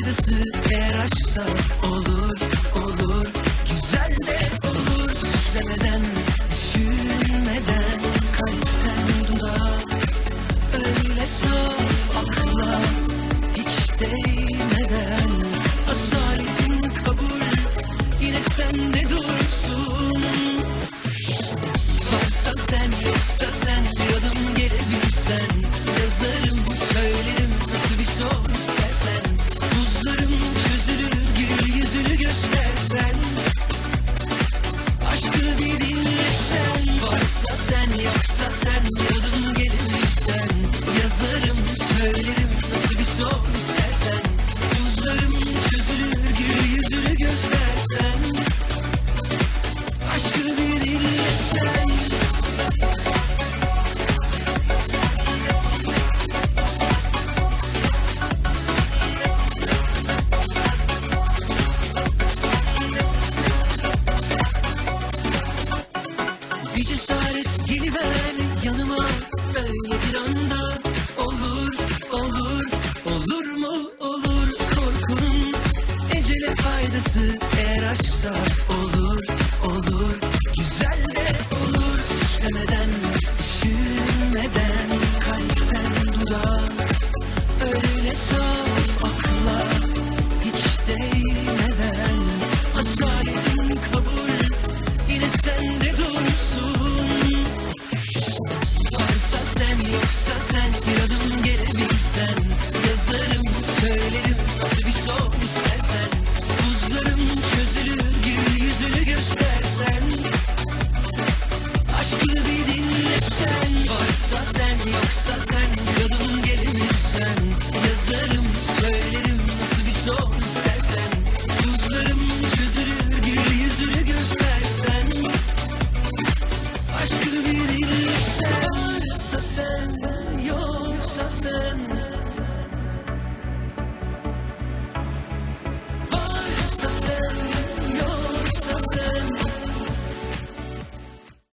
faydası eğer aşksa olur olur Geliver yanıma böyle bir anda. Olur, olur, olur mu? Olur. Korkunun ecele faydası eğer aşksa us